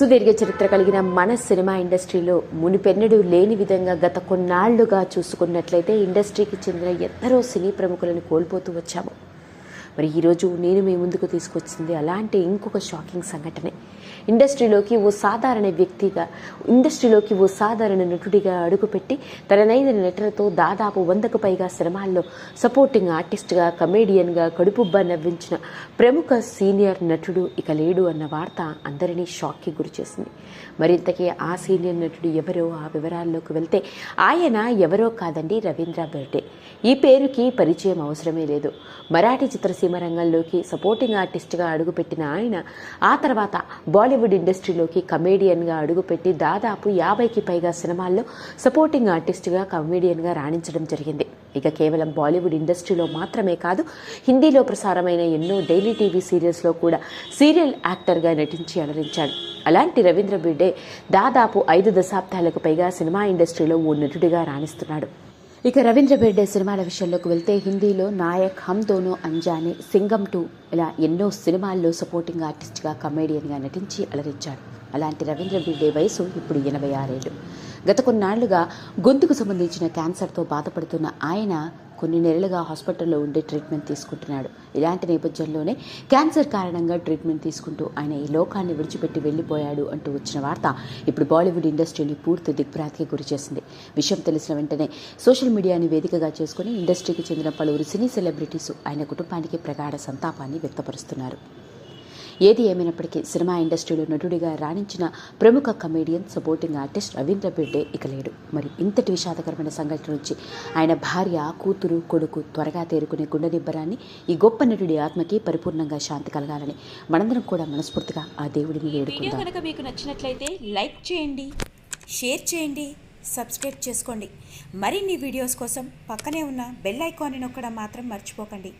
సుదీర్ఘ చరిత్ర కలిగిన మన సినిమా ఇండస్ట్రీలో మునిపెన్నడూ లేని విధంగా గత కొన్నాళ్ళుగా చూసుకున్నట్లయితే ఇండస్ట్రీకి చెందిన ఎందరో సినీ ప్రముఖులను కోల్పోతూ వచ్చాము. మరి ఈరోజు నేను మీ ముందుకు తీసుకొచ్చింది అలాంటి ఇంకొక షాకింగ్ సంఘటనే. ఇండస్ట్రీలోకి ఓ సాధారణ వ్యక్తిగా ఇండస్ట్రీలోకి ఓ సాధారణ నటుడిగా అడుగుపెట్టి తననైన నటనతో దాదాపు వందకు పైగా సినిమాల్లో సపోర్టింగ్ ఆర్టిస్ట్గా కమేడియన్గా కడుపుబ్బా నవ్వించిన ప్రముఖ సీనియర్ నటుడు ఇక లేడు అన్న వార్త అందరినీ షాక్కి గురిచేసింది మరింతకీ ఆ సీనియర్ నటుడు ఎవరో ఆ వివరాల్లోకి వెళ్తే ఆయన ఎవరో కాదండి రవీంద్ర బెర్డే ఈ పేరుకి పరిచయం అవసరమే లేదు. మరాఠీ చిత్రసీమ రంగంలోకి సపోర్టింగ్ ఆర్టిస్ట్గా అడుగుపెట్టిన ఆయన ఆ తర్వాత బాలీవుడ్ ఇండస్ట్రీలోకి కమేడియన్గా అడుగుపెట్టి దాదాపు యాభైకి పైగా సినిమాల్లో సపోర్టింగ్ ఆర్టిస్ట్గా కమేడియన్గా రాణించడం జరిగింది. ఇక కేవలం బాలీవుడ్ ఇండస్ట్రీలో మాత్రమే కాదు హిందీలో ప్రసారమైన ఎన్నో డైలీ టీవీ సీరియల్స్లో కూడా సీరియల్ యాక్టర్గా నటించి అలరించాడు. అలాంటి రవీంద్ర బిడ్డే దాదాపు ఐదు దశాబ్దాలకు పైగా సినిమా ఇండస్ట్రీలో ఓ నటుడిగా రాణిస్తున్నాడు. ఇక రవీంద్ర బెర్డే సినిమాల విషయంలోకి వెళ్తే హిందీలో నాయక్ హమ్ దోనో అంజానే సింగం టూ ఇలా ఎన్నో సినిమాల్లో సపోర్టింగ్ ఆర్టిస్ట్గా కమేడియన్గా నటించి అలరించాడు. అలాంటి రవీంద్ర బెర్డే వయసు ఇప్పుడు ఎనభై ఆరేళ్ళు. గత కొన్నాళ్ళుగా గొంతుకు సంబంధించిన క్యాన్సర్తో బాధపడుతున్న ఆయన కొన్ని నెలలుగా హాస్పిటల్లో ఉండి ట్రీట్మెంట్ తీసుకుంటున్నాడు. ఇలాంటి నేపథ్యంలోనే క్యాన్సర్ కారణంగా ట్రీట్మెంట్ తీసుకుంటూ ఆయన ఈ లోకాన్ని విడిచిపెట్టి వెళ్ళిపోయాడు అంటూ వచ్చిన వార్త ఇప్పుడు బాలీవుడ్ ఇండస్ట్రీని పూర్తి దిగ్భ్రాంతికి గురిచేసింది విషయం తెలిసిన వెంటనే సోషల్ మీడియాని వేదికగా చేసుకుని ఇండస్ట్రీకి చెందిన పలువురు సినీ సెలబ్రిటీస్ ఆయన కుటుంబానికి ప్రగాఢ సంతాపాన్ని వ్యక్తపరుస్తున్నారు. ఏది ఏమైనప్పటికీ సినిమా ఇండస్ట్రీలో నటుడిగా రాణించిన ప్రముఖ కమేడియన్ సపోర్టింగ్ ఆర్టిస్ట్ రవీంద్ర బిడ్డే ఇక లేడు. మరి ఇంతటి విషాదకరమైన సంఘటన నుంచి ఆయన భార్య కూతురు కొడుకు త్వరగా తేరుకునే గుండె నిబ్బరాన్ని ఈ గొప్ప నటుడి ఆత్మకి పరిపూర్ణంగా శాంతి కలగాలని మనందరం కూడా మనస్ఫూర్తిగా ఆ దేవుడిని వేడుకుందాం. కనుక మీకు నచ్చినట్లయితే లైక్ చేయండి షేర్ చేయండి సబ్స్క్రైబ్ చేసుకోండి. మరిన్ని వీడియోస్ కోసం పక్కనే ఉన్న బెల్ ఐకాన్ని నొక్కడం మాత్రం మర్చిపోకండి.